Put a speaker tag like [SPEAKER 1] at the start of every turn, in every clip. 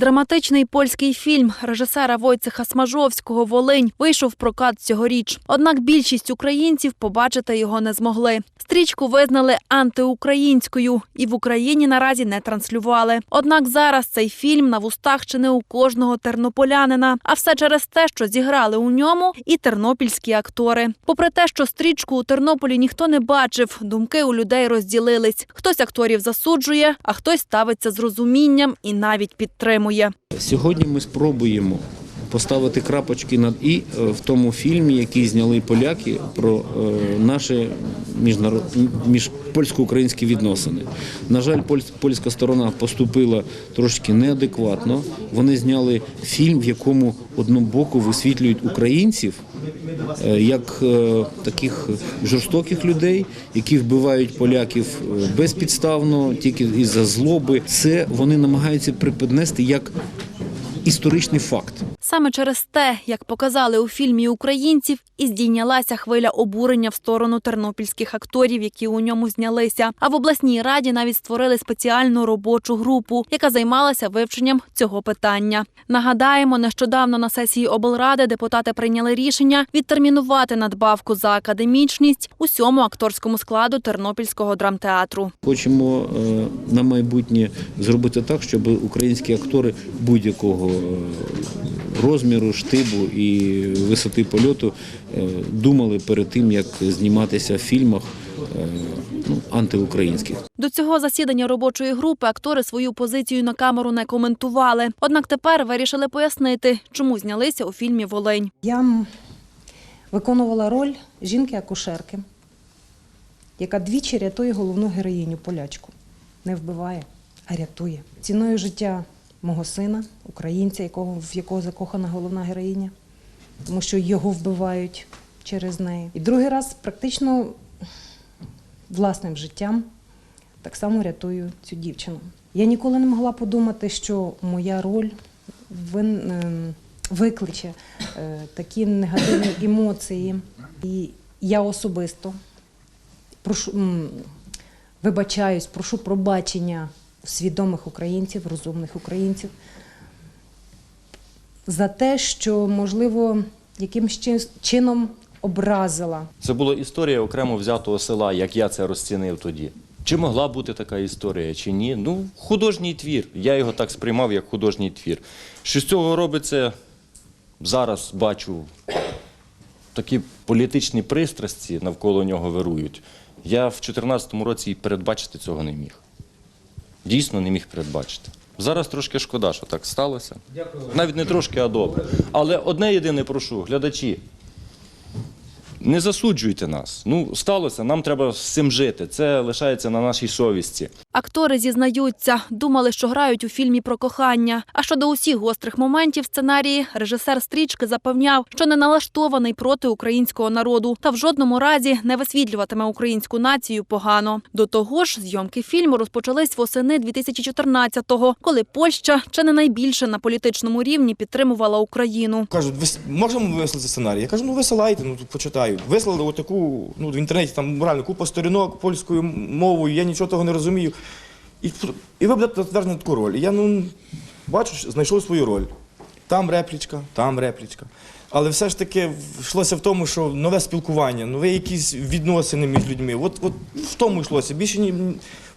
[SPEAKER 1] Драматичний польський фільм режисера Войцеха Смажовського Волинь вийшов в прокат цьогоріч. Однак більшість українців побачити його не змогли. Стрічку визнали антиукраїнською і в Україні наразі не транслювали. Однак зараз цей фільм на вустах чи не у кожного тернополянина. А все через те, що зіграли у ньому і тернопільські актори. Попри те, що стрічку у Тернополі ніхто не бачив, думки у людей розділились. Хтось акторів засуджує, а хтось ставиться з розумінням і навіть підтримує.
[SPEAKER 2] Сьогодні ми спробуємо поставити крапочки над і е, в тому фільмі, який зняли поляки про е, наші міжнарод... між польсько-українські відносини. На жаль, польсь- польська сторона поступила трошки неадекватно. Вони зняли фільм, в якому одного боку висвітлюють українців е, як таких жорстоких людей, які вбивають поляків безпідставно, тільки із-за злоби. Це вони намагаються припіднести як історичний факт.
[SPEAKER 1] Саме через те, як показали у фільмі українців, і здійнялася хвиля обурення в сторону тернопільських акторів, які у ньому знялися. А в обласній раді навіть створили спеціальну робочу групу, яка займалася вивченням цього питання. Нагадаємо, нещодавно на сесії облради депутати прийняли рішення відтермінувати надбавку за академічність усьому акторському складу Тернопільського драмтеатру.
[SPEAKER 2] Хочемо е, на майбутнє зробити так, щоб українські актори будь-якого е, розміру, штибу і висоти польоту е, думали перед тим, як зніматися в фільмах е, ну, антиукраїнських.
[SPEAKER 1] До цього засідання робочої групи актори свою позицію на камеру не коментували. Однак тепер вирішили пояснити, чому знялися у фільмі Волинь.
[SPEAKER 3] Я виконувала роль жінки-акушерки, яка двічі рятує головну героїню полячку. Не вбиває, а рятує. Ціною життя мого сина, українця, якого, в якого закохана головна героїня, тому що його вбивають через неї. І другий раз практично власним життям так само рятую цю дівчину. Я ніколи не могла подумати, що моя роль ем, викличе е, такі негативні емоції. І я особисто прошу, вибачаюсь, прошу пробачення свідомих українців, розумних українців за те, що, можливо, якимсь чином образила
[SPEAKER 4] Це була історія окремо взятого села, як я це розцінив тоді. Чи могла бути така історія, чи ні? Ну, художній твір. Я його так сприймав, як художній твір. Що з цього робиться, зараз бачу такі політичні пристрасті навколо нього вирують. Я в 2014 році і передбачити цього не міг. Дійсно не міг передбачити. Зараз трошки шкода, що так сталося. Дякую. Навіть не трошки, а добре. Але одне єдине прошу, глядачі, не засуджуйте нас. Ну, сталося, нам треба з цим жити. Це лишається на нашій совісті.
[SPEAKER 1] Актори зізнаються, думали, що грають у фільмі про кохання. А щодо усіх гострих моментів сценарії, режисер стрічки запевняв, що не налаштований проти українського народу та в жодному разі не висвітлюватиме українську націю погано. До того ж, зйомки фільму розпочались восени 2014-го, коли Польща чи не найбільше на політичному рівні підтримувала Україну.
[SPEAKER 5] Кажуть, «Вис- можемо вислати сценарій? Я кажу, ну висилайте, ну почитаю. Вислали отаку, ну в інтернеті там реально купа сторінок польською мовою, я нічого того не розумію. І, і ви будете затверджені таку роль. І я ну бачу, що знайшов свою роль. Там реплічка, там реплічка. Але все ж таки йшлося в тому, що нове спілкування, нові якісь відносини між людьми. От, от в тому йшлося. Більше ні.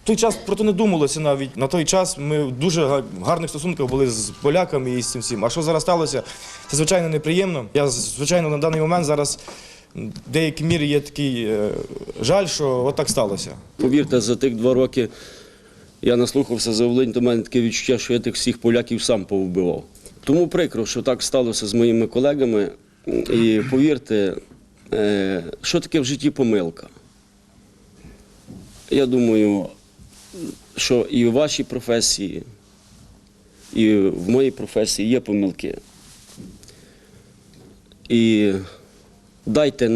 [SPEAKER 5] В той час про то не думалося навіть. На той час ми в дуже гарних стосунках були з поляками і з цим всім. А що зараз сталося? Це звичайно неприємно. Я звичайно на даний момент зараз в деякій мірі є такий е, жаль, що так сталося.
[SPEAKER 6] Повірте, за тих два роки я наслухався за Волинь, до мене таке відчуття, що я тих всіх поляків сам повбивав. Тому прикро, що так сталося з моїми колегами. І повірте, е, що таке в житті помилка. Я думаю, що і в вашій професії, і в моїй професії є помилки. І дайте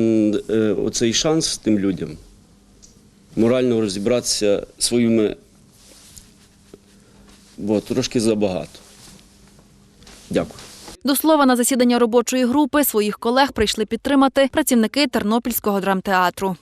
[SPEAKER 6] е, оцей шанс тим людям морально розібратися своїми, бо трошки забагато. Дякую.
[SPEAKER 1] До слова, на засідання робочої групи своїх колег прийшли підтримати працівники Тернопільського драмтеатру.